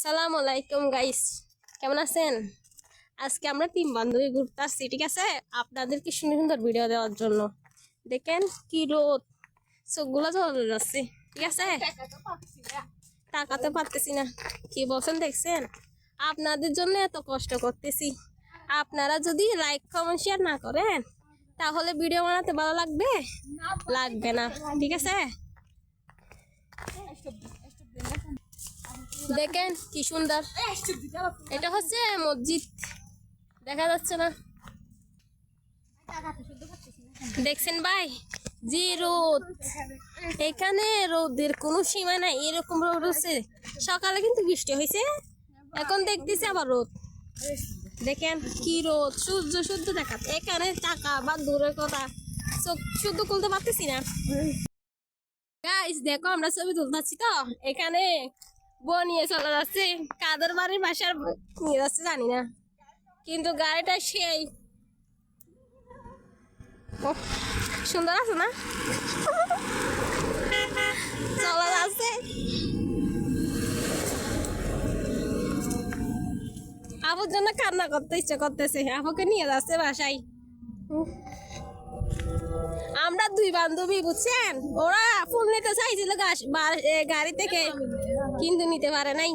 আসসালামু আলাইকুম গাইস কেমন আছেন? আজকে আমরা তিন বান্ধবী ঘুরতে আসছি, ঠিক আছে? আপনাদেরকে সুন্দর সুন্দর ভিডিও দেওয়ার জন্য। দেখেন কি রোদ। চোখগুলো চলে যাচ্ছে, ঠিক আছে? টাকাতে পারতেছি না। কি বলছেন, দেখছেন? আপনাদের জন্য এত কষ্ট করতেছি। আপনারা যদি লাইক কমেন্ট শেয়ার না করেন, তাহলে ভিডিও বানাতে ভালো লাগবে? লাগবে না, ঠিক আছে? দেখেন কি সুন্দর। এটা হচ্ছে মসজিদ। দেখা যাচ্ছে না। দেখছেন ভাই? যে রোদ। এখানে রোদের কোনো সীমা নাই, এরকম রোদ হচ্ছে। সকালে কিন্তু বৃষ্টি হয়েছে, এখন দেখতেছি আবার রোদ। দেখেন কি রোদ, সূর্য সূর্য দেখাচ্ছে এখানে টাকা বা দূরের কথা, চোখ শুদ্ধ খুলতে পারতেছি না। দেখো, আমরা ছবি তুলতেছি তো। এখানে বউ নিয়ে চলে যাচ্ছে। কাদের বাড়ির বাসার নিয়ে যাচ্ছে, জানি না। কিন্তু গাড়িটা সেই। সুন্দর আছে না? চলে যাচ্ছে। আপুর জন্য কান্না করতে ইচ্ছে করতেছে। আপুকে নিয়ে যাচ্ছে বাসায়। আমরা দুই বান্ধবী বুঝছেন? ওরা ফুল নিতে চাইছিল গাড়ি থেকে। কিন্তু নিতে পারে নাই।